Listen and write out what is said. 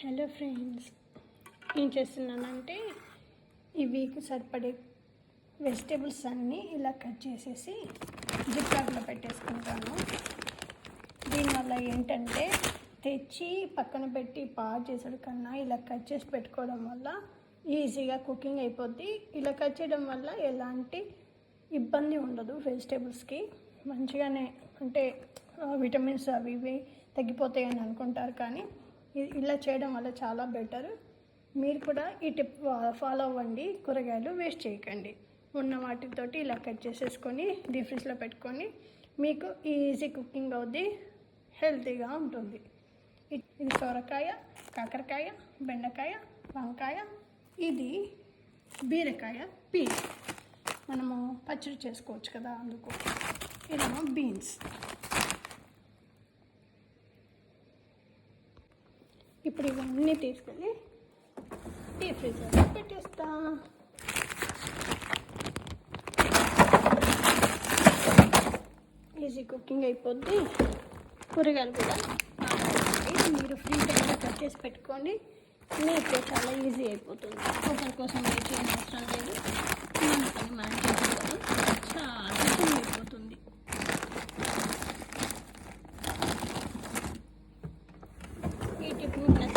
Hello friends ఏం చేస్తున్నానంటే ఈ వీక్ సరిపడే వెజిటేబుల్స్ అన్నీ ఇలా కట్ చేసేసి జిప్ పెట్టేసుకుంటాను. దీనివల్ల ఏంటంటే తెచ్చి పక్కన పెట్టి పాడు చేసడం కన్నా ఇలా కట్ చేసి పెట్టుకోవడం వల్ల ఈజీగా కుకింగ్ అయిపోద్ది. ఇలా కట్ చేయడం వల్ల ఎలాంటి ఇబ్బంది ఉండదు వెజిటేబుల్స్కి. మంచిగానే అంటే విటమిన్స్ అవి ఇవి తగ్గిపోతాయని అనుకుంటారు కానీ ఇలా చేయడం వల్ల చాలా బెటర్. మీరు కూడా ఈ టిప్ ఫాలో అవ్వండి. కూరగాయలు వేస్ట్ చేయకండి. ఉన్న వాటితోటి ఇలా కట్ చేసేసుకొని డీప్ ఫ్రిడ్జ్లో పెట్టుకొని మీకు ఈజీ కుకింగ్ అవుద్ది హెల్తీగా ఉంటుంది. ఇది సొరకాయ కాకరకాయ బెండకాయ వంకాయ ఇది బీరకాయ పీస్ మనము పచ్చడి చేసుకోవచ్చు కదా అందుకు. ఇదేమో బీన్స్. ఇప్పుడు ఇవన్నీ తీసుకెళ్ళి డీప్ ఫ్రీజర్లో పెట్టేస్తా. ఈజీ కుకింగ్ అయిపోద్ది. కూరగాయలు కూడా మీరు ఫ్రీ టైంలో కట్ చేసి పెట్టుకోండి. మీకు చాలా ఈజీ అయిపోతుంది. ఒకరి కోసం వెయిట్ చేయని అవసరం aqui no